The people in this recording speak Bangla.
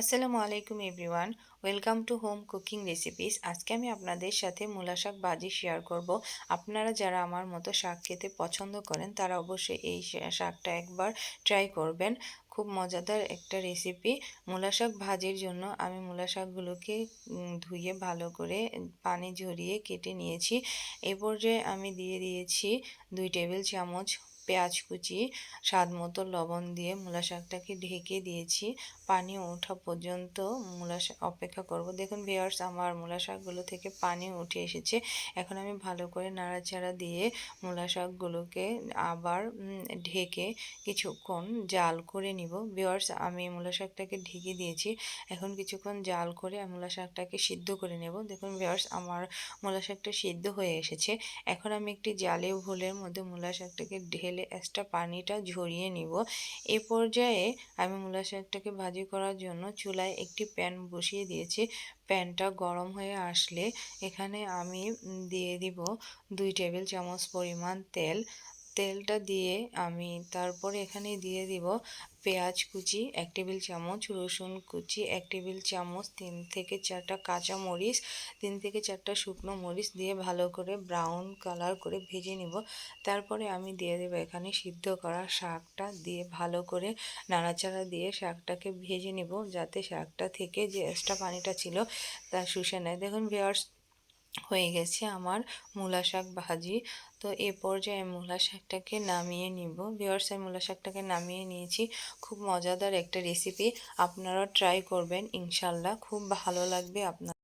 আসসালামু আলাইকুম everyone, welcome to home cooking recipes. আজকে আমি আপনাদের সাথে মূলা শাক ভাজি শেয়ার করব। আপনারা যারা আমার মতো শাক খেতে পছন্দ করেন, তারা অবশ্যই এই শাকটা একবার ট্রাই করবেন। খুব মজাদার একটা রেসিপি। মূলা শাক ভাজির জন্য আমি মূলা শাকগুলোকে ধুয়ে ভালো করে পানি ঝরিয়ে কেটে নিয়েছি। এ পর্যায়ে আমি দিয়ে দিয়েছি দুই টেবিল চামচ পেঁয়াজ কুচি, স্বাদ মতো লবণ দিয়ে মূলা শাকটাকে ঢেকে দিয়েছি। পানি ওঠা পর্যন্ত মূলা অপেক্ষা করব। দেখুন ভিওয়ার্স আমার মূলা শাকগুলো থেকে পানি উঠে এসেছে। এখন আমি ভালো করে নাড়াচাড়া দিয়ে মূলা শাকগুলোকে আবার ঢেকে কিছুক্ষণ জাল করে নিব। ভিওয়ার্স আমি মূলা শাকটাকে ঢেকে দিয়েছি। এখন কিছুক্ষণ জাল করে মূলা শাকটাকে সিদ্ধ করে নেব। দেখুন ভিওয়ার্স আমার মূলা শাকটা সিদ্ধ হয়ে এসেছে। এখন আমি একটি জালে ভুলের মধ্যে মূলা শাকটাকে ঢেলে এক্সট্রা পানিটা ঝরিয়ে নিব। এ পর্যায়ে আমি মূলা শাকটাকে ভাজি করার জন্য চুলায় একটি প্যান বসিয়ে দিয়েছি। প্যানটা গরম হয়ে আসলে এখানে আমি দিয়ে দিব দুই টেবিল চামচ পরিমাণ তেল তেলটা দিয়ে আমি তারপরে এখানে দিয়ে দিব পেঁয়াজ কুচি, এক টেবিল চামচ, রসুন কুচি, এক টেবিল চামচ, তিন থেকে চারটা কাঁচা মরিচ, তিন থেকে চারটা শুকনো মরিচ দিয়ে ভালো করে ব্রাউন কালার করে ভেজে নিব। তারপরে আমি দিয়ে দেবো এখানে সিদ্ধ করা শাকটা দিয়ে ভালো করে নাড়াচাড়া দিয়ে শাকটাকে ভেজে নিব যাতে শাকটা থেকে যে এক্সট্রা পানিটা ছিল তা শুষে নেয়। দেখুন ভিওয়ার্স হয়ে গেছে আমার মূলা শাক ভাজি। তো এ পর্যায়ে মূলা শাকটাকে নামিয়ে নিব। আমি মূলা শাকটাকে নামিয়ে নিয়েছি। খুব মজাদার একটা রেসিপি আপনারা ট্রাই করবেন। ইনশাল্লাহ খুব ভালো লাগবে আপনার।